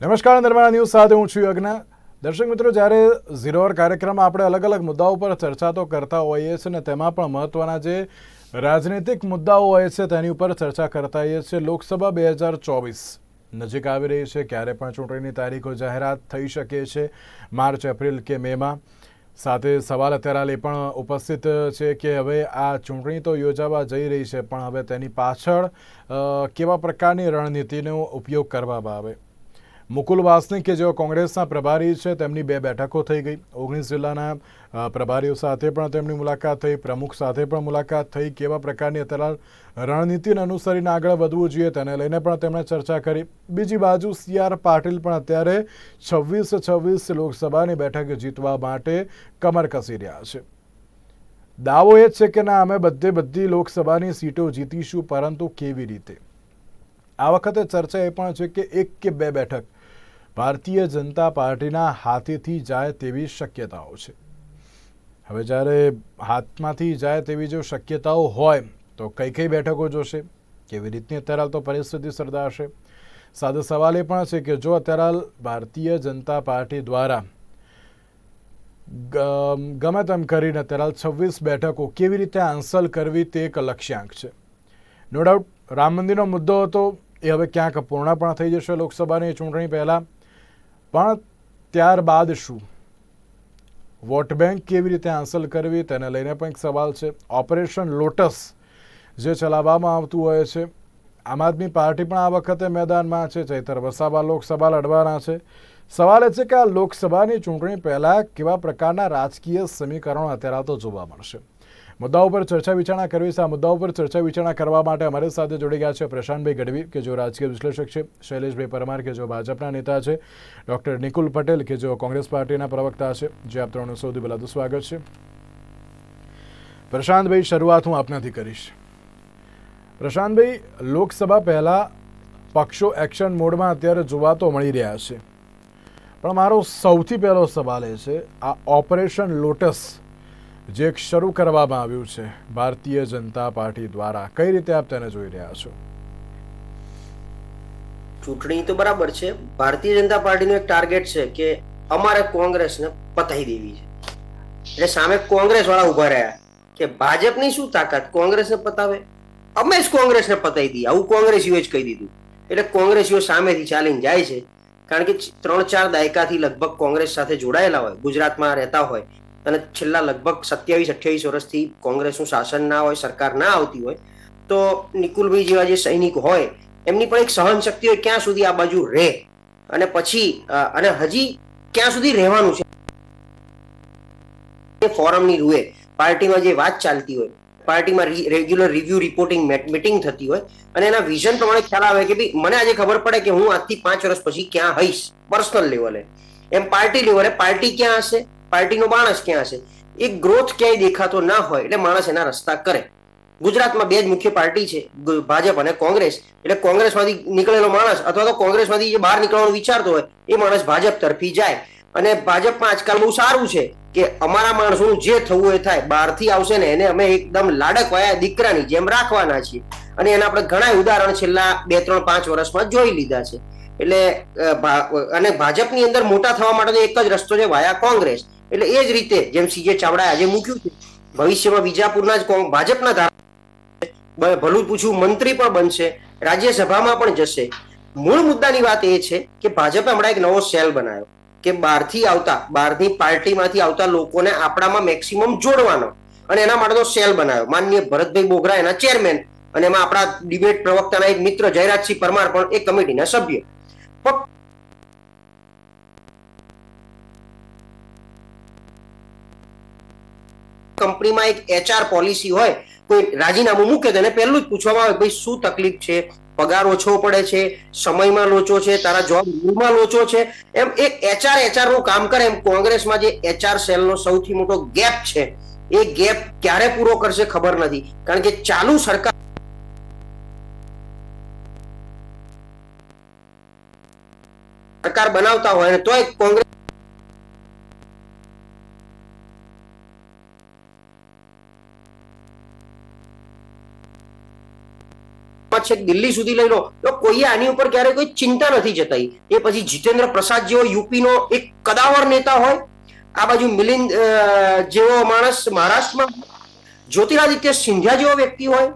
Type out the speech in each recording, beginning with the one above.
નમસ્કાર નર્મદા ન્યૂઝ સાથે હું છું યજ્ઞ. દર્શક મિત્રો, જ્યારે ઝીરો અવર કાર્યક્રમમાં આપણે અલગ અલગ મુદ્દાઓ પર ચર્ચા તો કરતા હોઈએ છીએ અને તેમાં પણ મહત્વના જે રાજનૈતિક મુદ્દાઓ હોય છે તેની ઉપર ચર્ચા કરતા હોઈએ છીએ. લોકસભા બે હજાર ચોવીસ નજીક આવી રહી છે. ક્યારે પણ ચૂંટણીની તારીખો જાહેરાત થઈ શકે છે માર્ચ, એપ્રિલ કે મેમાં સાથે સવાલ અત્યારે પણ ઉપસ્થિત છે કે હવે આ ચૂંટણી તો યોજાવા જઈ રહી છે, પણ હવે તેની પાછળ કેવા પ્રકારની રણનીતિનો ઉપયોગ કરવામાં આવે? મુકુલ વાસનિક કે જેઓ કોંગ્રેસના પ્રભારી છે, તેમની બે બેઠકો થઈ ગઈ. ઓગણીસ જિલ્લાના પ્રભારીઓ સાથે પણ તેમની મુલાકાત થઈ, પ્રમુખ સાથે પણ મુલાકાત થઈ. કેવા પ્રકારની અત્યારે રણનીતિને અનુસરીને આગળ વધવું જોઈએ તેને લઈને પણ તેમણે ચર્ચા કરી. બીજી બાજુ સી આર પાટીલ પણ અત્યારે છવ્વીસ છવ્વીસ લોકસભાની બેઠક જીતવા માટે કમર કસી રહ્યા છે. દાવો એ છે કે ના, અમે બધે બધી લોકસભાની સીટો જીતીશું, પરંતુ કેવી રીતે? આ વખતે ચર્ચા એ પણ છે કે એક કે બે બેઠક ભારતીય જનતા પાર્ટીના હાથેથી જાય તેવી શક્યતાઓ છે. હવે જ્યારે હાથમાંથી જાય તેવી જો શક્યતાઓ હોય, તો કઈ કઈ બેઠકો જોશે? કેવી રીતની અત્યારે હાલ તો પરિસ્થિતિ સર્જાશે? સાદો સવાલ એ પણ છે કે જો અત્યારે હાલ ભારતીય જનતા પાર્ટી દ્વારા ગમે તેમ કરીને અત્યારે હાલ છવ્વીસ બેઠકો કેવી રીતે હાંસલ કરવી તે એક લક્ષ્યાંક છે. નો ડાઉટ રામ મંદિરનો મુદ્દો હતો, એ હવે ક્યાંક પૂર્ણ પણ થઈ જશે લોકસભાની ચૂંટણી પહેલાં. પણ ત્યારબાદ શું? વોટ બેંક કેવી રીતે હાંસલ કરવી તેને લઈને પણ એક સવાલ છે. ઓપરેશન લોટસ જે ચલાવવામાં આવતું હોય છે. આમ આદમી પાર્ટી પણ આ વખતે મેદાનમાં છે. ચૈતર વસાવા લોકસભા લડવાના છે. સવાલ એ છે કે આ લોકસભાની ચૂંટણી પહેલાં કેવા પ્રકારના રાજકીય સમીકરણો અત્યારે તો જોવા મળશે? મુદ્દા ઉપર ચર્ચા વિચારણા કરવી છે આ મુદ્દા ઉપર ચર્ચા વિચારણા કરવા માટે અમારી સાથે જોડી ગયા છે પ્રશાંતભાઈ ગઢવી, કે જો રાજકીય વિશ્લેષક છે, શૈલેષભાઈ પરમાર, કે જો ભાજપના નેતા છે, ડૉક્ટર નિકુલ પટેલ, કે જો કોંગ્રેસ પાર્ટીના પ્રવક્તા છે. જે આપ ત્રણનું સૌથી પહેલાં સ્વાગત છે. પ્રશાંતભાઈ, શરૂઆત હું આપનાથી કરીશ. પ્રશાંતભાઈ, લોકસભા પહેલાં પક્ષો એક્શન મોડમાં અત્યારે જોવા તો મળી રહ્યા છે. પણ મારો સૌથી પહેલો સવાલ એ છે, આ ઓપરેશન લોટસ જે શરૂ કરવામાં આવ્યું છે, ભારતીય જનતા પાર્ટી દ્વારા. કઈ રીતે આપ તેને જોઈ રહ્યા છો? ચૂંટણી તો બરાબર છે. ભારતીય જનતા પાર્ટીનું એક ટાર્ગેટ છે કે અમારે કોંગ્રેસને પતાવી દેવી છે. એટલે સામે કોંગ્રેસ વાળા ઊભા રહ્યા કે ભાજપની શું તાકાત? કોંગ્રેસને પતાવે? અમે જ કોંગ્રેસને પતાવી દઈએ. આવું કોંગ્રેસીઓ જ કહી દીધું. એટલે કોંગ્રેસીઓ સામેથી ચાલીને જાય છે. કારણ કે ત્રણ ચાર દાયકાથી લગભગ કોંગ્રેસ સાથે જોડાયેલા હોય, ગુજરાતમાં રહેતા હોય. અને છેલ્લા લગભગ સત્યાવીસ, અઠ્યાવીસ વર્ષથી કોંગ્રેસનું શાસન ના હોય, સરકાર ના આવતી હોય, તો નિકુલભાઈ જેવા જે સૈનિક હોય, એમની પણ એક સહન શક્તિ હોય, ક્યાં સુધી આ બાજુ રહે? અને પછી અને હજી ક્યાં સુધી રહેવાનું છે? ફોરમની રૂએ પાર્ટીમાં જે વાત ચાલતી હોય, પાર્ટીમાં રેગ્યુલર રિવ્યુ રિપોર્ટિંગ મીટિંગ થતી હોય, અને એના વિઝન પ્રમાણે ખ્યાલ આવે કે ભાઈ મને આજે ખબર પડે કે હું આજથી પાંચ વર્ષ પછી ક્યાં હઈશ પર્સનલ લેવલે એમ પાર્ટી લેવલે પાર્ટી ક્યાં હશે? પાર્ટીનો માણસ ક્યાં છે? એ ગ્રોથ ક્યાંય દેખાતો ના હોય, એટલે માણસ એના રસ્તા કરે. ગુજરાતમાં બે જ મુખ્ય પાર્ટી છે ભાજપ અને કોંગ્રેસ. એટલે કોંગ્રેસમાંથી નીકળેલો માણસ અથવા તો કોંગ્રેસમાંથી જે બહાર નીકળવાનું વિચારતો હોય, એ માણસ ભાજપ તરફી જાય. અને ભાજપમાં આજકાલ બહુ સારું છે કે અમારા માણસોનું જે થવું એ થાય. બહારથી આવશે ને એને અમે એકદમ લાડક વાયા દીકરાની જેમ રાખવાના છીએ. અને એના આપણે ઘણા ઉદાહરણ છેલ્લા બે, ત્રણ, પાંચ વર્ષમાં જોઈ લીધા છે. એટલે અને ભાજપની અંદર મોટા થવા માટેનો એક જ રસ્તો છે, વાયા કોંગ્રેસ. એટલે એ જ રીતે જેમ સીજે ચાવડાએ આજે મૂક્યું છે, ભવિષ્યમાં વિજાપુરના જ ભાજપના ધારા ભલું પૂછ્યું મંત્રી પણ બનશે, રાજ્યસભામાં પણ જશે. મૂળ મુદ્દાની વાત એ છે કે ભાજપે હમણાં એક નવો સેલ બનાવ્યો કે બહારથી આવતા, બહારની પાર્ટીમાંથી આવતા લોકોને આપણામાં મેક્સિમમ જોડવાનો અને એના માટેનો સેલ બનાવ્યો. માનનીય ભરતભાઈ બોગરા એના ચેરમેન અને એમાં આપણા ડિબેટ પ્રવક્તાના એક મિત્ર જયરાજસિંહ પરમાર પણ એ કમિટીના સભ્ય. પણ કંપનીમાં એક એચઆર પોલિસી હોય કોઈ રાજીનામું મૂકે તેને પહેલું જ પૂછવામાં આવે ભાઈ શું તકલીફ છે? પગાર ઓછો પડે છે? સમયમાં લોચો છે? તારા જોબમાં લોચો છે? એમ એક એચઆર એચઆરનું કામ કરે એમ કોંગ્રેસમાં જે એચઆર સેલનો સૌથી મોટો ગેપ છે. એ ગેપ ક્યારે પૂરો કરશે ખબર નથી. કારણ કે ચાલુ સરકાર સરકાર બનાવતા હોય તો તોય કોંગ્રેસ વાત છે દિલ્હી સુધી લઈ લો. તો કોઈએ આની ઉપર ક્યારે કોઈ ચિંતા નથી જતાઈ. એ પછી જીતેન્દ્ર પ્રસાદ જેવો યુપીનો એક કદાવર નેતા હોય, આ બાજુ મિલિંદ જેવો માણસ મહારાષ્ટ્રમાં જ્યોતિરાદિત્ય સિંધિયા જેવો વ્યક્તિ હોય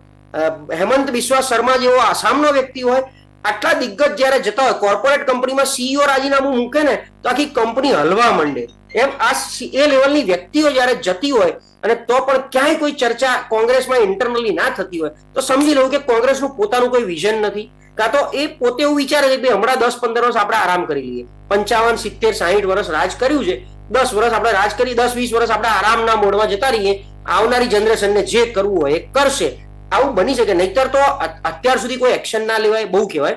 હેમંત બિસ્વા શર્મા જેવો આસામનો વ્યક્તિ હોય, આટલા દિગ્ગજ જ્યારે જતા હોય, કોર્પોરેટ કંપનીમાં સીઈઓ રાજીનામું મૂકે ને, તો આખી કંપની હલવા માંડે. એમ આ એ લેવલની વ્યક્તિઓ જ્યારે જતી હોય અને તો પણ ક્યાંય કોઈ ચર્ચા કોંગ્રેસમાં ઇન્ટરનલી ના થતી હોય, તો સમજી લઉં કે કોંગ્રેસનું પોતાનું કોઈ વિઝન નથી. કાં તો એ પોતે એવું વિચારે છે કે હમણાં દસ પંદર વર્ષ આપણે આરામ કરી લઈએ. પંચાવન, સિત્તેર, સાહીઠ વર્ષ રાજ કર્યું છે. દસ વર્ષ આપણે રાજ કરી, દસ, વીસ વર્ષ આપણે આરામના મોડમાં જતા રહીએ. આવનારી જનરેશનને જે કરવું હોય એ કરશે. આવું બની શકે. નહીતર તો અત્યાર સુધી કોઈ એક્શન ના લેવાય, બહુ કહેવાય.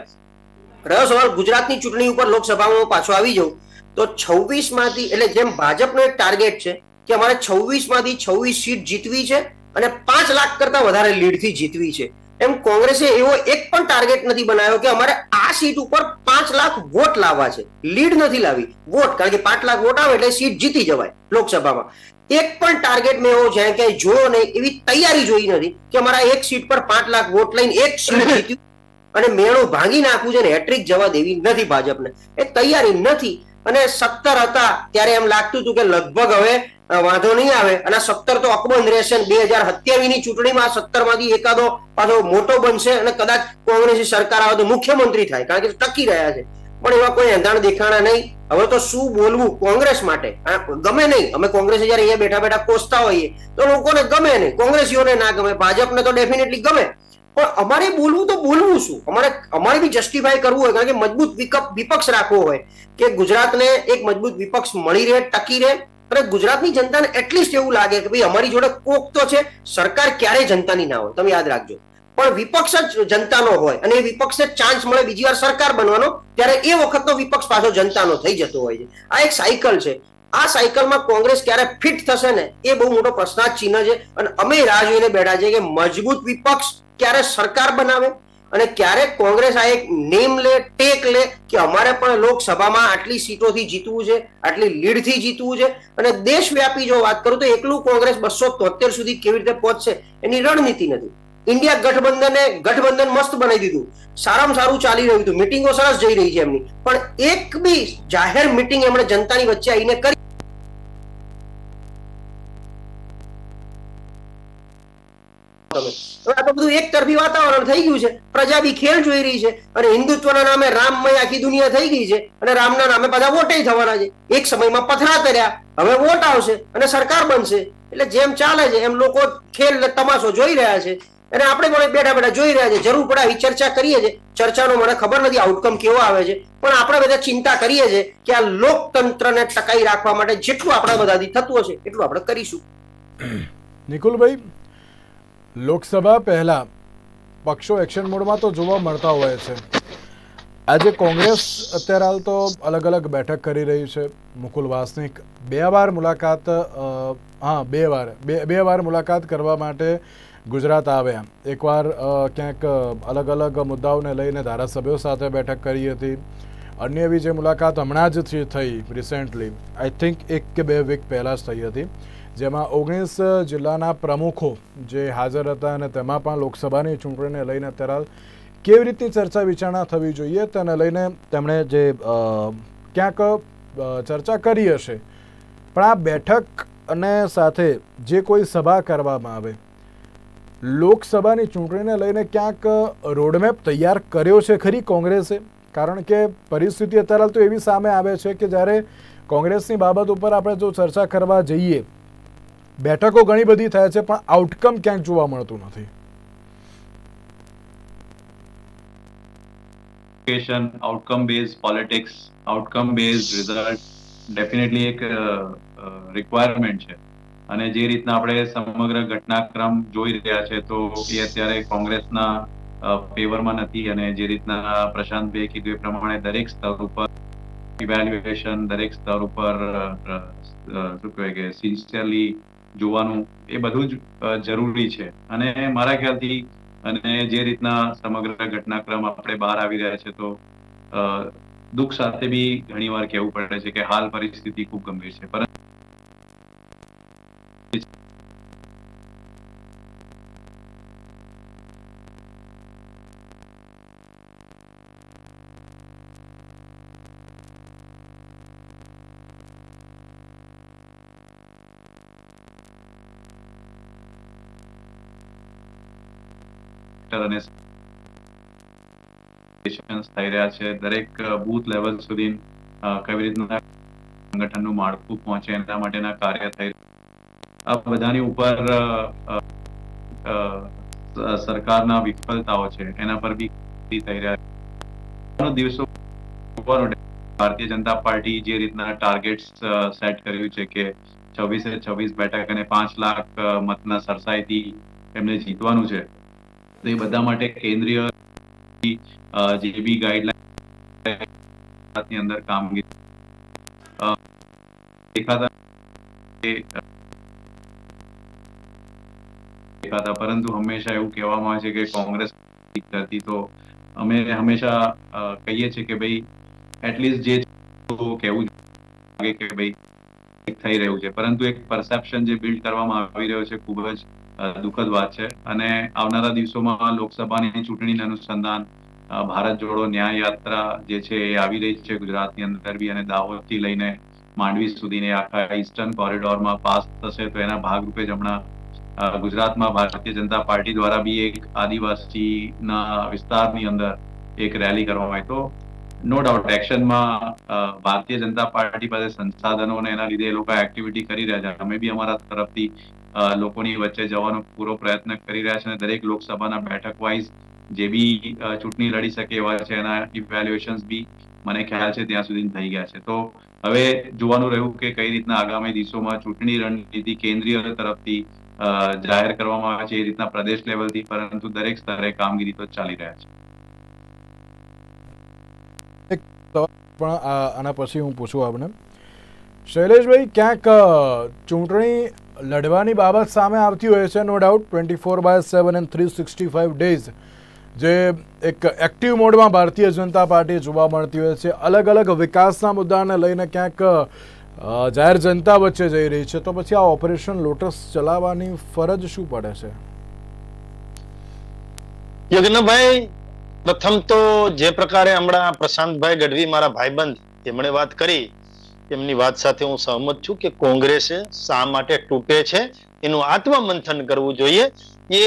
રહ્યો સવાલ, ગુજરાતની ચૂંટણી ઉપર લોકસભામાં પાછો આવી જાઉં. તો છવ્વીસમાંથી એટલે જેમ ભાજપનો એક ટાર્ગેટ છે કે અમારે છવ્વીસમાંથી છવ્વીસ સીટ જીતવી છે અને પાંચ લાખ કરતા વધારે લીડથી જીતવી છે. એમ કોંગ્રેસે એવો એક પણ ટાર્ગેટ નથી બનાવ્યો કે અમારે આ સીટ ઉપર પાંચ લાખ વોટ લાવવા છે. લીડ નથી લાવી. વોટ કારણ કે પાંચ લાખ વોટ આવે એટલે સીટ જીતી જવાય લોકસભામાં. એક પણ ટાર્ગેટ મેં એવો જ્યાં ક્યાંય જોયો નહીં એવી તૈયારી જોઈ નથી કે અમારા એક સીટ પર પાંચ લાખ વોટ લઈને એક સીટ જીત્યું અને મેળું ભાંગી નાખવું છે ને હેટ્રિક જવા દેવી નથી ભાજપને. એ તૈયારી નથી. અને સત્તર હતા ત્યારે એમ લાગતું હતું કે લગભગ હવે વાંધો નહીં આવે. અને સત્તર તો અકબંધ રહેશે બે હજાર સત્યાવીસની ચૂંટણીમાં સત્તરમાંથી એકાદો પાછો મોટો બનશે અને કદાચ કોંગ્રેસની સરકાર આવે તો મુખ્યમંત્રી થાય, કારણ કે ટકી રહ્યા છે. પણ એવા કોઈ એંધાણ દેખાણા નહીં. હવે તો શું બોલવું કોંગ્રેસ માટે? ગમે નહીં. અમે કોંગ્રેસ જયારે અહીંયા બેઠા બેઠા કોસતા હોઈએ, તો લોકોને ગમે નહીં. કોંગ્રેસીઓને ના ગમે, ભાજપને તો ડેફિનેટલી ગમે. પણ અમારે બોલવું તો બોલવું શું? અમારે અમારે બી જસ્ટિફાય કરવું હોય, કારણ કે મજબૂત વિકપ- વિપક્ષ રાખવો હોય કે ગુજરાતને એક મજબૂત વિપક્ષ મળી રહે, ટકી રહે. અને ગુજરાતની જનતાને એટલીસ્ટ એવું લાગે કે ભાઈ અમારી જોડે કોક તો છે, સરકાર ક્યારેય જનતાની ના હોય, તમે યાદ રાખજો. પણ વિપક્ષ જ જનતાનો હોય અને એ વિપક્ષને ચાન્સ મળે બીજી વાર સરકાર બનવાનો, ત્યારે એ વખતનો વિપક્ષ પાછો જનતાનો થઈ જતો હોય છે. આ એક સાયકલ છે. આ સાયકલમાં કોંગ્રેસ ક્યારે ફિટ થશે ને, એ બહુ મોટો પ્રશ્નાર્થ ચિહ્ન છે. અને અમે રાહ જોઈને બેઠા છે કે મજબૂત વિપક્ષ ક્યારે સરકાર બનાવે? અને ક્યારેક કોંગ્રેસ આ એક નેમ લે, ટેક લે કે અમારે પણ લોકસભામાં આટલી સીટોથી જીતવું છે, આટલી લીડથી જીતવું છે. અને દેશવ્યાપી જો વાત કરું તો એકલું કોંગ્રેસ બસો તોતેર સુધી કેવી રીતે પહોંચશે એની રણનીતિ નથી. ઇન્ડિયા ગઠબંધને ગઠબંધન મસ્ત બનાવી દીધું. સારામાં સારું ચાલી રહ્યું હતું. મિટિંગો સરસ જઈ રહી છે એમની. પણ એક બી જાહેર મિટિંગ એમણે જનતાની વચ્ચે આવીને કરી તમે. હવે આ તો બધું એક તરફી વાતાવરણ થઈ ગયું છે. પ્રજા બી ખેલ જોઈ રહી છે અને હિન્દુત્વના નામે રામમય આખી દુનિયા થઈ ગઈ છે અને રામના નામે બધા વોટે થવાના છે. એક સમયમાં પથરા કર્યા, હવે વોટ આવશે અને સરકાર બનશે. એટલે જેમ ચાલે છે, એમ લોકો ખેલ તમાશો જોઈ રહ્યા છે. અને આપણે પણ બેઠા બેઠા જોઈ રહ્યા છે. જરૂર પડે આવી ચર્ચા કરીએ છીએ ચર્ચાનો મને ખબર નથી આઉટકમ કેવો આવે છે. પણ આપણે બધા ચિંતા કરીએ છીએ કે આ લોકતંત્રને ટકાઈ રાખવા માટે જેટલું આપણા બધાથી થતું હશે, એટલું આપણે કરીશું. નિકુલભાઈ લોકસભા પહેલા પક્ષો એક્શન મોડમાં તો જોવા મળતા હોય છે. આજે કોંગ્રેસ અત્યારે હાલ તો અલગ અલગ બેઠક કરી રહી છે. મુકુલ વાસનિક બે વાર મુલાકાત હા, બે વાર, બે બે વાર મુલાકાત કરવા માટે ગુજરાત આવ્યા. એકવાર ક્યાંક અલગ અલગ મુદ્દાઓને લઈને ધારાસભ્યો સાથે બેઠક કરી હતી. અન્ય એવી જે મુલાકાત હમણાં જ થઈ- રિસેન્ટલી આઈ થિંક એક કે બે વીક પહેલાં જ થઈ હતી. જેમાં ઓગણીસ જિલ્લાના પ્રમુખો જે હાજર હતા અને તેમાં પણ લોકસભાની ચૂંટણીને લઈને અત્યારે કેવી રીતની ચર્ચા વિચારણા થવી જોઈએ તેને લઈને તેમણે જે ક્યાંક ચર્ચા કરી હશે. પણ આ બેઠક અને સાથે જે કોઈ સભા કરવામાં આવે, લોકસભાની ચૂંટણીને લઈને ક્યાંક રોડમેપ તૈયાર કર્યો છે ખરી કોંગ્રેસે? કારણ કે પરિસ્થિતિ અત્યારે તો એવી સામે આવે છે કે જ્યારે કોંગ્રેસની બાબત ઉપર આપણે જો ચર્ચા કરવા જઈએ બેઠકો ઘણી બધી થાય છે પણ આઉટકમ ક્યાંક જોવા મળતું નથી. Outcome based politics, outcome based result definitely એક રિક્વાયરમેન્ટ છે. અને જે રીતના આપણે સમગ્ર ઘટનાક્રમ જોઈ રહ્યા છે તો એ અત્યારે કોંગ્રેસના ફેવરમાં નથી અને જે રીતના પ્રશાંતભાઈએ કીધું એ પ્રમાણે દરેક સ્તર ઉપર ઇવેલ્યુએશન દરેક સ્તર ઉપર શું કહેવાય કે સિન્સિયરલી જોવાનું એ બધું જ જરૂરી છે. અને મારા ખ્યાલથી, અને જે રીતના સમગ્ર ઘટનાક્રમ આપણે બહાર આવી રહ્યા છે, તો દુઃખ સાથે બી ઘણી વાર કહેવું પડે છે કે હાલ પરિસ્થિતિ ખૂબ ગંભીર છે. પરંતુ અને થઈ રહ્યા છે. દરેક બૂથ લેવલ સુધી કેવી રીતના સંગઠનનું માળખું પહોંચે એના માટેના કાર્ય થઈ આ બધાની ઉપર સરકારના વિફળતાઓ છે, એના પર બી થઈ રહ્યા દિવસો ભારતીય જનતા પાર્ટી જે રીતના ટાર્ગેટ્સ સેટ કર્યું છે કે છવ્વીસે છવ્વીસ બેઠક અને પાંચ લાખ મતના સરસાઈથી એમને જીતવાનું છે તો એ બધા માટે કેન્દ્રીય જે બી ગાઈડલાઈન અંદર કામગીરી દેખાતા દેખાતા. પરંતુ હંમેશા એવું કહેવામાં આવે છે કે કોંગ્રેસ કરતી. તો અમે હંમેશા કહીએ છીએ કે ભાઈ એટલીસ્ટ જે કહેવું કે ભાઈ થઈ રહ્યું છે. પરંતુ એક પરસેપ્શન જે બિલ્ડ કરવામાં આવી રહ્યો છે ખૂબ જ દુઃખદ વાત છે. અને આવનારા દિવસોમાં લોકસભાની ચૂંટણીને અનુસંધાન ભારત જોડો ન્યાય યાત્રા જે છે એ આવી રહી છે ગુજરાતની અંદર બી અને દાહોદથી લઈને માંડવી સુધીને આખા ઈસ્ટર્ન કોરિડોરમાં પાસ થશે તો એના ભાગરૂપે જ હમણાં ગુજરાતમાં ભારતીય જનતા પાર્ટી દ્વારા બી એક આદિવાસીના વિસ્તારની અંદર એક રેલી કરવામાં આવી. તો no doubt એક્શનમાં Bharatiya Janata party પાસે સંસાધનો અને એના લીધે એ લોકો એક્ટિવિટી કરી રહ્યા છે. અમે બી અમારા તરફથી લોકોની વચ્ચે જવાનો પૂરો પ્રયત્ન કરી રહ્યા છે અને દરેક લોકસભાના બેઠક વાઇઝ જે બી ચૂંટણી લડી શકે એવા છે, એના ઇવેલ્યુએશન્સ બી મને ખ્યાલ છે ત્યાં સુધી થઈ ગયા છે. તો હવે જોવાનું રહ્યું કે કઈ રીતના આગામી દિવસોમાં ચૂંટણી રણનીતિ કેન્દ્રીય તરફથી જાહેર કરવામાં આવે છે એ રીતના પ્રદેશ લેવલથી પરંતુ દરેક સ્તરે કામગીરી તો ચાલી રહ્યા છે. પણ આના પછી હું પૂછું આપને. શૈલેષભાઈ, ક્યાંક ચૂંટણી લડવાની બાબત સામે આવતી હોય છે no doubt twenty four by seven and three sixty five days જે એક એક્ટિવ મોડમાં ભારતીય જનતા પાર્ટી જોવા મળતી હોય છે. અલગ અલગ વિકાસના મુદ્દાને લઈને ક્યાંક જાહેર જનતા વચ્ચે જઈ રહી છે. તો પછી આ ઓપરેશન લોટસ ચલાવવાની ફરજ શું પડે છે? યજ્ઞભાઈ પ્રથમ તો જે પ્રકારે હમણાં પ્રશાંતભાઈ ગઢવી મારા ભાઈબંધ એમણે વાત કરી એમની વાત સાથે હું સહમત છું કે કોંગ્રેસે શા માટે તૂટે છે, એનું આત્મમંથન કરવું જોઈએ. એ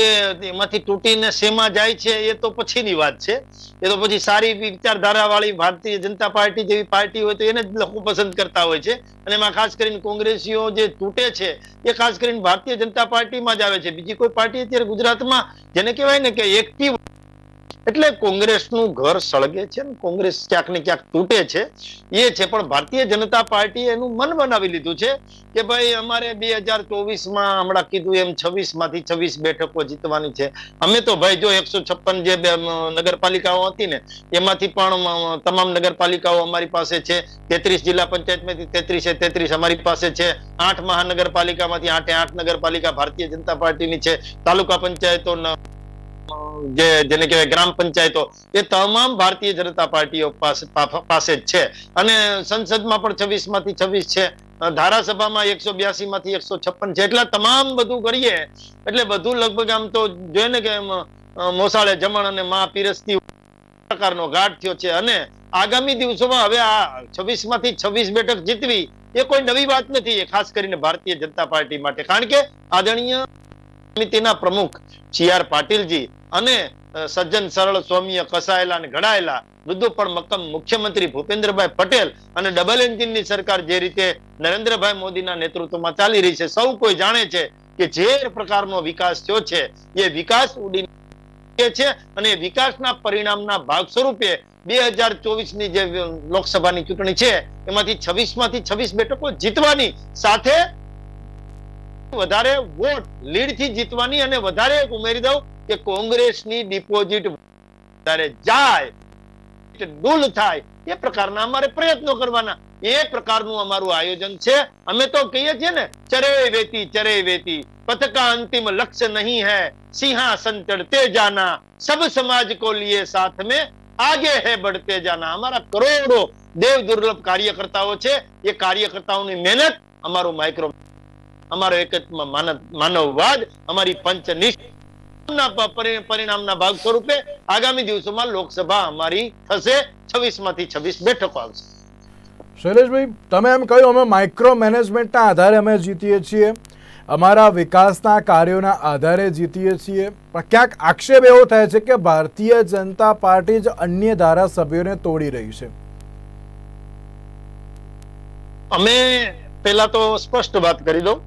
એમાંથી તૂટીને શેમાં જાય છે, એ તો પછીની વાત છે. એ તો પછી સારી વિચારધારા વાળી ભારતીય જનતા પાર્ટી જેવી પાર્ટી હોય તો એને જ લોકો પસંદ કરતા હોય છે. અને એમાં ખાસ કરીને કોંગ્રેસીઓ જે તૂટે છે, એ ખાસ કરીને ભારતીય જનતા પાર્ટીમાં જ આવે છે. બીજી કોઈ પાર્ટી અત્યારે ગુજરાતમાં, જેને કહેવાય ને કે એક્ટિવ એટલે કોંગ્રેસનું ઘર સળગે છે ને કોંગ્રેસ ક્યાંક ને ક્યાંક તૂટે છે. એ છે, પણ ભારતીય જનતા પાર્ટી એનું મન બનાવી લીધું છે કે ભાઈ અમારે બે હજાર ચોવીસમાં હમણાં કીધું એમ છવ્વીસમાંથી છવ્વીસ બેઠકો જીતવાની છે. અમે તો ભાઈ જો એકસો છપ્પન જે નગરપાલિકાઓ હતી ને, એમાંથી પણ તમામ નગરપાલિકાઓ અમારી પાસે છે. તેત્રીસ જિલ્લા પંચાયતમાંથી તેત્રીસે તેત્રીસ અમારી પાસે છે. આઠ મહાનગરપાલિકામાંથી આઠે આઠ નગરપાલિકા ભારતીય જનતા પાર્ટીની છે. તાલુકા પંચાયતો જે જેને કહેવાય ગ્રામ પંચાયતો એ તમામ ભારતીય જનતા પાર્ટીઓ પાસે જ છે. અને સંસદમાં પણ છવ્વીસમાંથી છવ્વીસ છે. ધારાસભામાં એકસો બ્યાસી માંથી એકસો છપ્પન છે. એટલે તમામ બધું કરીએ, એટલે બધું લગભગ આમ તો જોઈએ ને કે મોસાળે જમણ અને મા પીરસતી પ્રકારનો ઘાટ થયો છે. અને આગામી દિવસોમાં હવે આ છવ્વીસમાંથી છવ્વીસ બેઠક જીતવી, એ કોઈ નવી વાત નથી, એ ખાસ કરીને ભારતીય જનતા પાર્ટી માટે. કારણ કે આદરણીય સમિતિના પ્રમુખ સી આર પાટીલજી અને સજ્જન સરળ સૌમ્ય કસાયેલા અને ઘડાયેલા મૃદુ પણ મક્કમ મુખ્યમંત્રી ભૂપેન્દ્રભાઈ પટેલ અને ડબલ એન્જિનની સરકાર જે રીતે નરેન્દ્રભાઈ મોદીના નેતૃત્વમાં ચાલી રહી છે, સૌ કોઈ જાણે છે કે જે પ્રકારનો વિકાસ થયો છે, એ વિકાસ ઉડી છે અને વિકાસના પરિણામના ભાગ સ્વરૂપે બે હજાર ચોવીસની જે લોકસભાની ચૂંટણી છે, એમાંથી છવ્વીસમાંથી છવ્વીસ બેઠકો જીતવાની સાથે વધારે વોટ લીડથી જીતવાની અને વધારે એક ઉમેરી દઉં કે કોંગ્રેસની ડિપોઝિટ વધારે જાય ડૂલ થાય. એ પ્રકારના અમારે પ્રયત્નો કરવાના. એ પ્રકારનું અમારું આયોજન છે. અમે તો કહીએ છીએ ને ચરે વેતી ચરે વેતી. પથકા અંતિમ લક્ષ્ય નહીં હે. સિંહાસન ચડતે જાના. સબ સમાજ કો લીએ સાથ મે આગે હે બઢતે જાના. અમારા કરોડો દેવ દુર્લભ કાર્યકર્તાઓ છે. એ કાર્યકર્તાઓની મહેનત અમારું માઇક્રો અમારો એકત્વ માનવ માનવવાદ અમારી પંચનિષ્ઠ. પરિણામના ભાગ સ્વરૂપે આગામી દિવસોમાં લોકસભા અમારી થશે. છવ્વીસમાંથી છવ્વીસ બેઠકો આવશે. શૈલેષભાઈ તમે એમ કહ્યું અમે માઇક્રો મેનેજમેન્ટના આધારે અમે જીતીએ છીએ. અમારા વિકાસના કાર્યોના આધારે જીતીએ છીએ. પણ ક્યાંક આક્ષેપ એવો થાય છે કે ભારતીય જનતા પાર્ટી જ અન્ય ધારાસભ્યોને તોડી રહી છે. અમે પહેલા તો સ્પષ્ટ વાત કરી દઉં.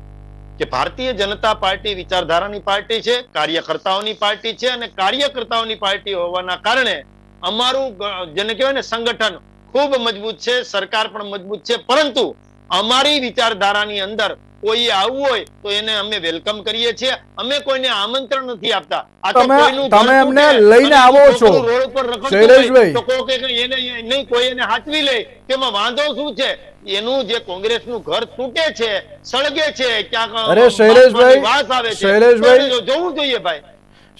કે ભારતીય જનતા પાર્ટી વિચારધારાની પાર્ટી છે, કાર્યકર્તાઓની પાર્ટી છે અને કાર્યકર્તાઓની પાર્ટી હોવાના કારણે અમારું જેને કહેવાય ને સંગઠન ખૂબ મજબૂત છે, સરકાર પણ મજબૂત છે, પરંતુ અમારી વિચારધારાની અંદર કોઈ આવવું હોય તો એને અમે વેલકમ કરીએ છીએ. અમે કોઈને આમંત્રણ નથી આપતા. આ તો તમે- કોઈનું તમે અમને લઈને આવો છો. રોડ પર રખડતો તો કંઈ એને નહીં કોઈ એને હાચવી લે. તેમાં વાંધો શું છે? એનું જે કોંગ્રેસનું ઘર તૂટે છે સળગે છે ક્યાંક અરે શૈલેષભાઈ, વાસ આવે છે. શૈલેષભાઈ. જોવું જોઈએ ભાઈ.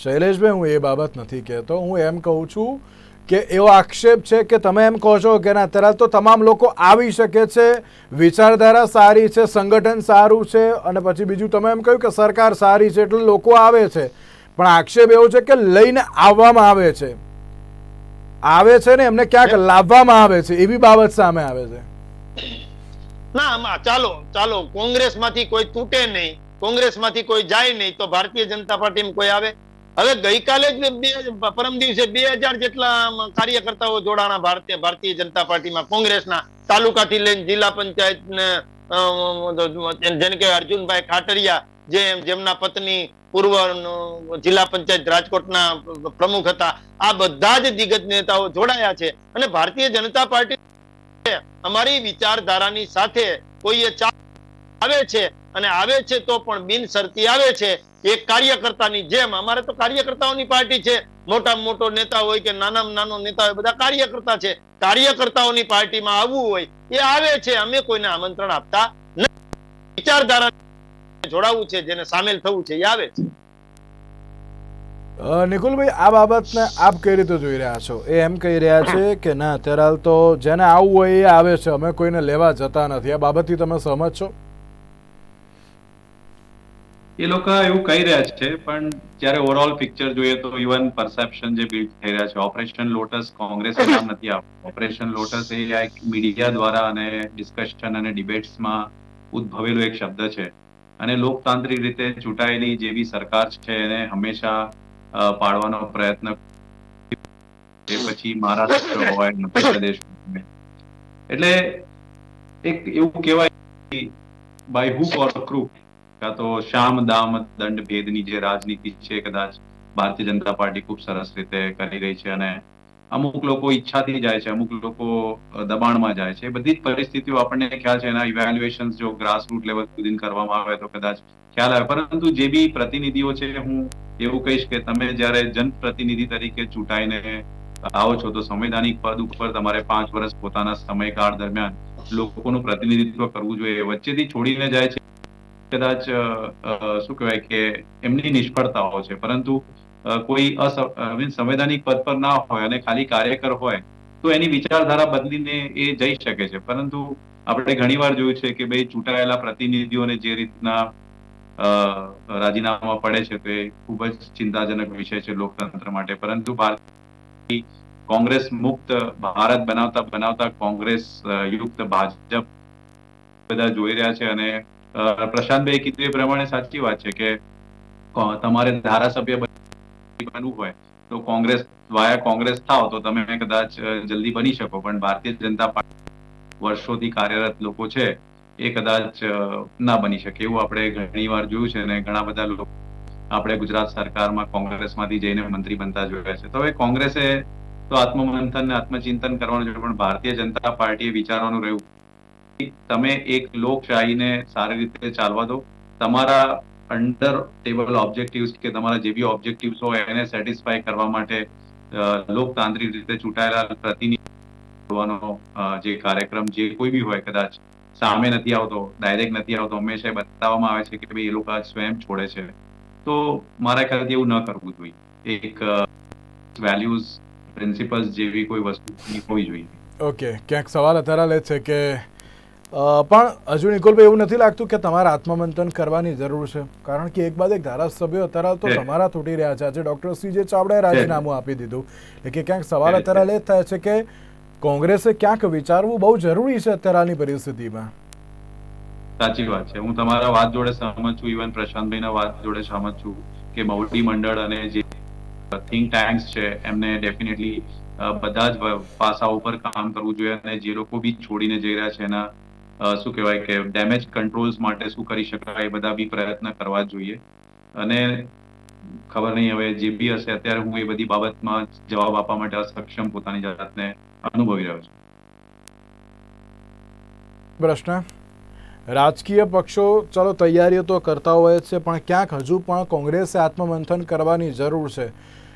શૈલેષભાઈ હું એ બાબત નથી કહેતો. હું એમ કહું છું કે એવો આક્ષેપ છે કે તમે એમ કહો છો કે ના અત્યારે તો તમામ લોકો આવી શકે છે વિચારધારા સારી છે સંગઠન સારું છે અને પછી બીજું તમે એમ કહ્યું કે સરકાર સારી છે એટલે લોકો આવે છે. પણ આક્ષેપ એવો છે કે લઈને આવવામાં આવે છે. આવે છે ને એમને ક્યાંક લાવવામાં આવે છે એવી બાબત સામે આવે છે. ના આમાં ચાલો ચાલો કોંગ્રેસમાંથી કોઈ તૂટે નહીં કોંગ્રેસમાંથી કોઈ જાય નહીં તો ભારતીય જનતા પાર્ટીમાં કોઈ આવે? હવે ગઈકાલે જ પરમ દિવસે બે હજાર જેટલા કાર્યકર્તાઓ જોડાણા ભારતીય ભારતીય જનતા પાર્ટીમાં, કોંગ્રેસના, તાલુકાથી લઈને જિલ્લા પંચાયત ને કે અર્જુનભાઈ ખાટરિયા, જે જેમના પત્ની પૂર્વ જિલ્લા પંચાયત રાજકોટના પ્રમુખ હતા, આ બધા જ દિગ્ગજ નેતાઓ જોડાયા છે. અને ભારતીય જનતા પાર્ટી અમારી વિચારધારાની સાથે કોઈએ એ ચા આવે છે અને આવે છે તો પણ બિનશરતી આવે છે. એક કાર્યકર્તાની જેમ, અમારે તો કાર્યકર્તાઓની પાર્ટી છે. મોટા મોટો નેતા હોય કે નાનામાં નાનો નેતા હોય, બધા કાર્યકર્તા છે. કાર્યકર્તાઓની પાર્ટીમાં આવવું હોય, એ આવે છે. અમે કોઈને આમંત્રણ આપતા વિચારધારા જોડાવું છે, જેને સામેલ થવું છે, એ આવે છે. નિકુલભાઈ, આ બાબતને આપ કઈ રીતે જોઈ રહ્યા છો? એ એમ કહી રહ્યા છે કે ના, અત્યારે હાલ તો જેને આવવું હોય એ આવે છે. અમે કોઈને લેવા જતા નથી. આ બાબતથી તમે સહમત છો? એ લોકો એવું કહી રહ્યા છે, પણ જ્યારે ઓવરઓલ પિક્ચર જોઈએ તો ઇવન પરસેપ્શન જે બિલ્ડ થઈ રહ્યા છે ઓપરેશન લોટસ કોંગ્રેસ નામ નથી આવતું. ઓપરેશન લોટસ એ એક મીડિયા દ્વારા અને ડિસ્કશન અને ડિબેટ્સમાં ઉદ્ભવેલો એક શબ્દ છે. અને લોકતાંત્રિક રીતે ચૂંટાયેલી જે બી સરકાર છે, એને હંમેશા પાડવાનો પ્રયત્ન એ પછી મહારાષ્ટ્ર હોય, મધ્યપ્રદેશ એટલે એક એવું કહેવાય બાય હુક ઓર ક્રૂક કાં તો શામ દામ દંડ ભેદની જે રાજનીતિ છે, કદાચ ભારતીય જનતા પાર્ટી ખૂબ સરસ રીતે કરી રહી છે અને અમુક લોકો ઈચ્છાથી જાય છે, અમુક લોકો દબાણમાં જાય છે. બધી જ પરિસ્થિતિઓ આપણને ખ્યાલ છે. એના ઇવેલ્યુએશન જો ગ્રાસરૂટ લેવલ સુધી કરવામાં આવે તો કદાચ ખ્યાલ આવે. પરંતુ જે બી પ્રતિનિધિઓ છે, હું એવું કહીશ કે તમે જ્યારે જનપ્રતિનિધિ તરીકે ચૂંટાઈને આવો છો, તો સંવૈધાનિક પદ ઉપર તમારે પાંચ વર્ષ પોતાના સમયકાળ દરમિયાન લોકોનું પ્રતિનિધિત્વ કરવું જોઈએ. વચ્ચેથી છોડીને જાય છે કદાચ શું કહેવાય કે એમની નિષ્ફળતાઓ છે. પરંતુ કોઈ સંવૈધાનિક પદ પર ના હોય અને ખાલી કાર્યકર હોય, તો એની વિચારધારા બદલીને એ જઈ શકે છે. પરંતુ આપણે ઘણીવાર જોયું છે કે ભાઈ ચૂંટાયેલા પ્રતિનિધિઓને જે રીતના રાજીનામા પડે છે તે ખૂબ જ ચિંતાજનક વિષય છે લોકતંત્ર માટે. પરંતુ ભારત કોંગ્રેસ મુક્ત ભારત બનાવતા બનાવતા કોંગ્રેસ યુક્ત ભાજપ બધા જોઈ રહ્યા છે અને પ્રશાંતભાઈ કીધું એ પ્રમાણે સાચી વાત છે કે તમારે ધારાસભ્ય બનવું હોય, તો કોંગ્રેસ, વાયા કોંગ્રેસ થાવ, તો તમે કદાચ જલ્દી બની શકો. પણ ભારતીય જનતા પાર્ટી વર્ષોથી કાર્યરત લોકો છે, એ કદાચ ના બની શકે. એવું આપણે ઘણી વાર જોયું છે અને ઘણા બધા લોકો આપણે ગુજરાત સરકારમાં કોંગ્રેસમાંથી જઈને મંત્રી બનતા જોયા છે. તો હવે કોંગ્રેસે તો આત્મમંથન ને આત્મચિંતન કરવાનું છે, પણ ભારતીય જનતા પાર્ટીએ વિચારવાનું રહ્યું તમે એક લોકશાહીને સારી રીતે ચાલવા દો. તમારા અંડર ટેબલ ઓબ્જેક્ટિવ્સ કે તમારા જે બી ઓબ્જેક્ટિવ્સ હોય એને સેટિસ્ફાય કરવા માટે લોકતાંત્રિક રીતે ચૂંટાયેલા પ્રતિનિધિ જે કાર્યક્રમ જે કોઈ બી હોય કદાચ સામે નથી આવતો ડાયરેક્ટ નથી આવતો, હંમેશા એ બતાવવામાં આવે છે કે ભાઈ એ લોકો સ્વયં છોડે છે. તો મારા ખ્યાલથી એવું ન કરવું જોઈએ. એક વેલ્યુઝ પ્રિન્સિપલ્સ જેવી કોઈ વસ્તુ હોવી જોઈએ. ઓકે ક્યાંક સવાલ અત્યારે લે છે કે પણ હજુ નિકોલભાઈ એવું નથી લાગતું કે તમારે આત્મમંથન કરવાની જરૂર છે? કારણ કે એક બાદ એક ધારાસભ્યો અત્યારે તો તમારા તૂટી રહ્યા છે. આજે ડોક્ટર સી જે ચાવડાએ રાજીનામું આપી દીધું. એટલે કે ક્યાંક સવાલ અત્યારે લે થાય છે કે કોંગ્રેસે ક્યાંક વિચારવું બહુ જરૂરી છે અત્યારે હાલની પરિસ્થિતિમાં? સાચી વાત છે. હું તમારા વાત જોડે સહમત છું. ઇવન પ્રશાંતભાઈના વાત જોડે સહમત છું કે મોટી મંડળ અને જે થિંક ટેન્ક્સ છે એમને ડેફિનેટલી બધા જ પાસા ઉપર કામ કરવું જોઈએ અને જે લોકો બી છોડીને જઈ રહ્યા છે એના શું કહેવાય કે ડેમેજ કંટ્રોલ્સ માટે શું કરી શકાય એ બધા બી પ્રયત્ન કરવા જોઈએ. અને ખબર નહીં, હવે જે બી હશે, અત્યારે હું એ બધી બાબતમાં જવાબ આપવા માટે અસક્ષમ પોતાની જાતને અનુભવી રહ્યો છું. પ્રશ્ન. રાજકીય પક્ષો, ચલો તૈયારીઓ તો કરતા હોય છે, પણ ક્યાંક હજુ પણ કોંગ્રેસે આત્મમંથન કરવાની જરૂર છે.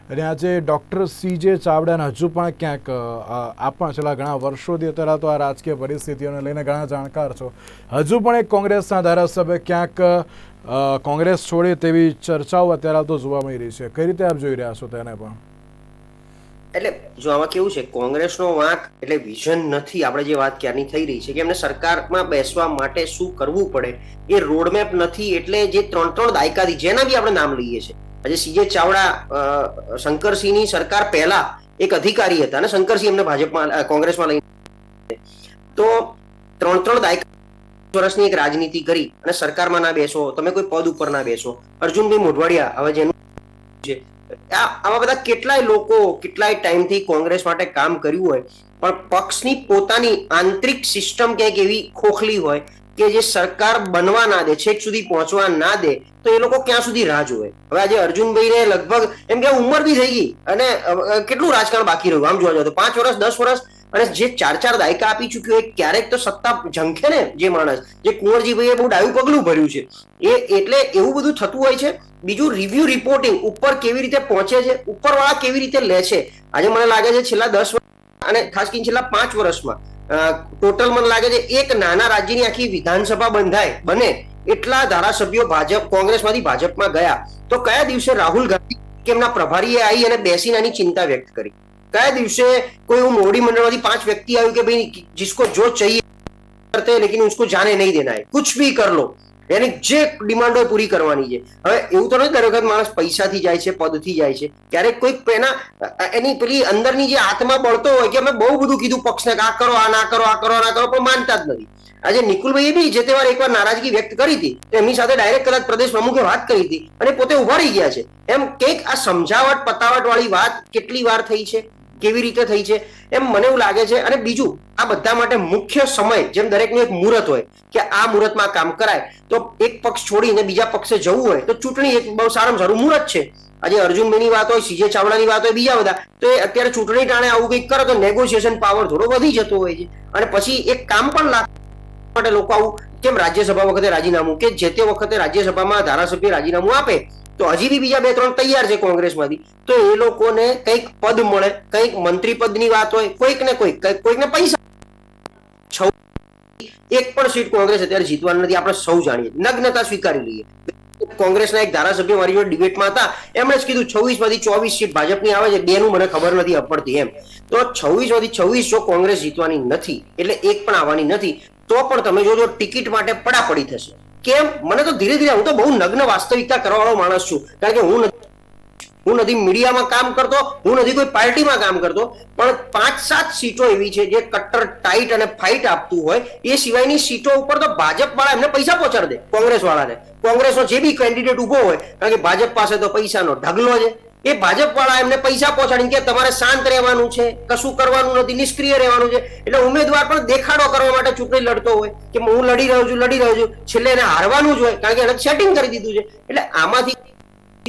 અને આજે ડૉક્ટર સી જે ચાવડાને હજુ પણ ક્યાંક આપણા છેલ્લા ઘણા વર્ષોથી અત્યારે તો આ રાજકીય પરિસ્થિતિઓને લઈને ઘણા જાણકાર છો. હજુ પણ એક કોંગ્રેસના ધારાસભ્ય ક્યાંક કોંગ્રેસ છોડે તેવી ચર્ચાઓ અત્યારે તો જોવા મળી રહી છે. કઈ રીતે આપ જોઈ રહ્યા છો તેને પણ? એટલે જો આમાં કેવું છે, કોંગ્રેસનો વાંક એટલે વિઝન નથી, આપણે જે વાત ક્યારની થઈ રહી છે કે એમને સરકારમાં બેસવા માટે શું કરવું પડે એ રોડમેપ નથી, એટલે જે ત્રણ ત્રણ દાયકાથી જેના બી આપણે નામ લઈએ છીએ આજે સીજે ચાવડા શંકરસિંહની સરકાર પહેલા એક અધિકારી હતા અને શંકરસિંહ એમને ભાજપમાં કોંગ્રેસમાં લઈને તો ત્રણ ત્રણ દાયકા વર્ષની એક રાજનીતિ કરી અને સરકારમાં ના બેસો, તમે કોઈ પદ ઉપર ના બેસો. અર્જુનભાઈ મોઢવાડિયા, હવે જેનું છે આવા બધા કેટલાય લોકો કેટલાય ટાઈમથી કોંગ્રેસ માટે કામ કર્યું હોય, પણ પક્ષની પોતાની આંતરિક સિસ્ટમ ક્યાંક એવી ખોખલી હોય કે જે સરકાર બનવા ના દે, છેક સુધી પહોંચવા ના દે, તો એ લોકો ક્યાં સુધી રાહ જોવે હવે આજે અર્જુનભાઈને લગભગ એમ કે ઉંમર બી થઈ ગઈ અને કેટલું રાજકારણ બાકી રહ્યું? આમ જોવા જાવ તો પાંચ વર્ષ, દસ વર્ષ, અને જે ચાર ચાર દાયકા આપી ચુક્યો એ ક્યારેક તો સત્તા ઝંખે ને જે માણસ, જે કુંવરજીભાઈએ બહુ ડાયું પગલું ભર્યું છે. એ એટલે એવું બધું થતું હોય છે. બીજું રિવ્યુ રિપોર્ટિંગ ઉપર કેવી રીતે પહોંચે છે, ઉપરવાળા કેવી રીતે લે છે? આજે મને લાગે છે છેલ્લા દસ વર્ષ, અને ખાસ કરીને છેલ્લા પાંચ વર્ષમાં ટોટલ મને લાગે છે એક નાના રાજ્યની આખી વિધાનસભા બંધાય બને એટલા ધારાસભ્યો ભાજપ કોંગ્રેસમાંથી ભાજપમાં ગયા તો કયા દિવસે રાહુલ ગાંધી કે એમના પ્રભારીએ આવી અને બેસીને આની ચિંતા વ્યક્ત કરી કયા દિવસે કોઈ એવું મોવડી મંડળમાંથી પાંચ વ્યક્તિ આવ્યું કે ભાઈ જિસકો જો ચાહીએ કરતે લેકિન ઉસકો જાને નહીં દેના હે કુછ ભી કર લો એની જે ડિમાન્ડ હોય પૂરી કરવાની છે. હવે એવું તો નથી દર વખત માણસ પૈસાથી જાય છે, પદથી જાય છે, ક્યારેક કોઈક એના એની પેલી અંદરની જે આત્મા બળતો હોય કે અમે બહુ બધું કીધું પક્ષને આ કરો, આ ના કરો, આ કરો આ કરો, પણ માનતા જ નથી. આજે નિકુલભાઈએ બી જે તે વાર એકવાર નારાજગી વ્યક્ત કરી હતી, તો એમની સાથે ડાયરેક્ટ કદાચ પ્રદેશ પ્રમુખે વાત કરી હતી અને પોતે ઊભા રહી ગયા છે. એમ કંઈક આ સમજાવટ પતાવટ વાળી વાત કેટલી વાર થઈ છે? કેવી રીતે થઈ છે એમ મને એવું લાગે છે. અને બીજું, આ બધા માટે મુખ્ય સમય, જેમ દરેકનું એક મુહૂર્ત હોય, કે આ મુહૂર્તમાં કામ કરાય, તો એક પક્ષ છોડીને બીજા પક્ષે જવું હોય, તો ચૂંટણી એક બહુ સારામાં સારું મુહૂર્ત છે. આજે અર્જુનભાઈની વાત હોય, સીજે ચાવડાની વાત હોય, બીજા બધા, તો એ અત્યારે ચૂંટણી ટાણે આવું કંઈક કરો તો નેગોશિયેશન પાવર થોડો વધી જતો હોય છે. અને પછી એક કામ પણ લાગે માટે લોકો આવું, કેમ રાજ્યસભા વખતે રાજીનામું, કે જે તે વખતે રાજ્યસભામાં ધારાસભ્ય રાજીનામું આપે તો હજી બી બીજા બે ત્રણ તૈયાર છે કોંગ્રેસમાંથી. તો એ લોકોને કંઈક પદ મળે, કંઈક મંત્રી પદની વાત હોય, કોઈક ને કોઈક કોઈક ને પૈસા. એક પણ સીટ કોંગ્રેસ અત્યારે જીતવાની નથી, આપણે સૌ જાણીએ. નગ્નતા સ્વીકારી લઈએ. કોંગ્રેસના એક ધારાસભ્ય મારી જોડે ડિબેટમાં હતા, એમણે જ કીધું છવ્વીસમાંથી ચોવીસ સીટ ભાજપની આવે છે, બેનું મને ખબર નથી અપડતી એમ. તો છવ્વીસમાંથી છવ્વીસ જો કોંગ્રેસ જીતવાની નથી, એટલે એક પણ આવવાની નથી, તો પણ તમે જોજો ટિકિટ માટે પડાપડી થશે. કેમ? મને તો ધીરે ધીરે, હું તો બહુ નગ્ન વાસ્તવિકતા કરવા વાળો માણસ છું. કારણ કે હું હું નથી મીડિયામાં કામ કરતો, હું નથી કોઈ પાર્ટીમાં કામ કરતો, પણ પાંચ સાત સીટો એવી છે જે કટ્ટર ટાઈટ અને ફાઇટ આપતું હોય, એ સિવાયની સીટો ઉપર તો ભાજપ વાળા એમને પૈસા પહોંચાડી દે કોંગ્રેસ વાળાને કોંગ્રેસનો જે બી કેન્ડિડેટ ઊભો હોય, કારણ કે ભાજપ પાસે તો પૈસાનો ઢગલો છે. એ ભાજપ વાળા એમને પૈસા પહોંચાડીને કે તમારે શાંત રહેવાનું છે, કશું કરવાનું નથી, નિષ્ક્રિય રહેવાનું છે. એટલે ઉમેદવાર પણ દેખાડો કરવા માટે ચૂંટણી લડતો હોય કે હું લડી રહ્યો છું, લડી રહ્યો છું, છેલ્લે એને હારવાનું જ હોય, કારણ કે એને સેટિંગ કરી દીધું છે. એટલે આમાંથી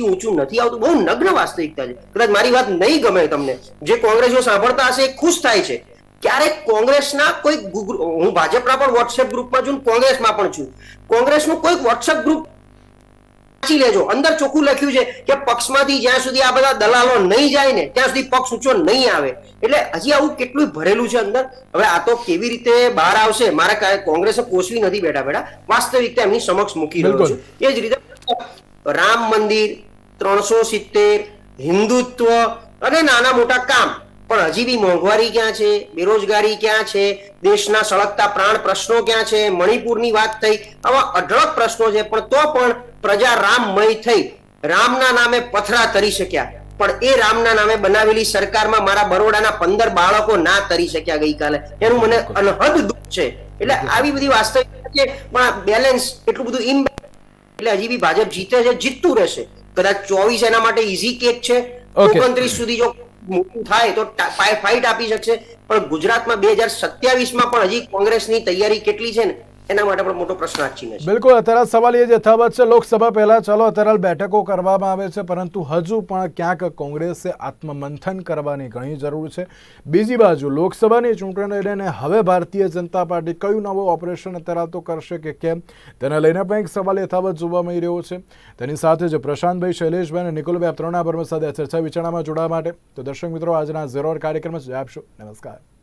ઊંચું નથી આવતું, બહુ નગ્ન વાસ્તવિકતા છે. કદાચ મારી વાત નહીં ગમે તમને. જે કોંગ્રેસીઓ સાંભળતા હશે એ ખુશ થાય છે. ક્યારેક કોંગ્રેસના કોઈ હું ભાજપના પણ વોટ્સએપ ગ્રુપમાં છું કોંગ્રેસમાં પણ છું. કોંગ્રેસનું કોઈક વોટ્સએપ ગ્રુપ વાંચી લેજો. અંદર ચોખ્ખું લખ્યું છે કે પક્ષમાંથી જ્યાં સુધી આ બધા દલાલો નહીં જાય ને ત્યાં સુધી પક્ષ ઊંચો નહીં આવે. એટલે હજી આવું કેટલું ભરેલું છે અંદર. હવે આ તો કેવી રીતે બહાર આવશે? મારે કોંગ્રેસે કોસવી નથી બેઠા બેઠા. વાસ્તવિકતા એમની સમક્ષ મૂકી રહ્યો છું. એ જ રીતે રામ મંદિર ત્રણસો સિત્તેર હિન્દુત્વ અને નાના મોટા કામ. પણ હજી બી મોંઘવારી ક્યાં છે? બેરોજગારી ક્યાં છે? દેશના સળગતા પ્રાણ પ્રશ્નો ક્યાં છે? મણિપુરની વાત થઈ. આવા અઢળક પ્રશ્નો છે પણ તો પણ પ્રજા રામમય થઈ. રામના નામે પથરા તરી શક્યા. પણ એ રામના નામે બનાવેલી સરકારમાં મારા બરોડાના પંદર બાળકો ના તરી શક્યા ગઈકાલે. એનું મને અનહદ દુઃખ છે. એટલે આવી બધી વાસ્તવિકતા છે પણ બેલેન્સ એટલું બધું ઇમ એટલે હજી બી ભાજપ જીતે છે જીતતું રહેશે. કદાચ ચોવીસ એના માટે ઈઝી કેક છે. ઓગણત્રીસ સુધી જો મોટું થાય તો ફાઇટ આપી શકશે. પણ ગુજરાતમાં બે હજાર સત્યાવીસમાં પણ હજી કોંગ્રેસની તૈયારી કેટલી છે ને? એના માટે પણ મોટો પ્રશ્નાર્થ છે. બિલકુલ, અત્યારે સવાલ એ યથાવત છે, લોકસભા પહેલા ચાલો, અત્યારે બેઠકો કરવામાં આવે છે, પરંતુ હજુ પણ ક્યાંક કોંગ્રેસે આત્મમંથન કરવાની ઘણી જરૂર છે. બીજી બાજુ, લોકસભાની ચૂંટણીને લઈને હવે ભારતીય જનતા પાર્ટી કયું નવું ઓપરેશન અત્યારે તો કરશે કે કેમ? તેને લઈને પણ એક સવાલ યથાવત જોવા મળી રહ્યો છે. તેની સાથે જ પ્રશાંતભાઈ શૈલેષભાઈ અને નિકુલભાઈ આ ત્રણના સાથે ચર્ચા વિચારણામાં જોડાવા માટે. તો દર્શક મિત્રો, આજના ઝેરોર કાર્યક્રમ જ આપશો. નમસ્કાર.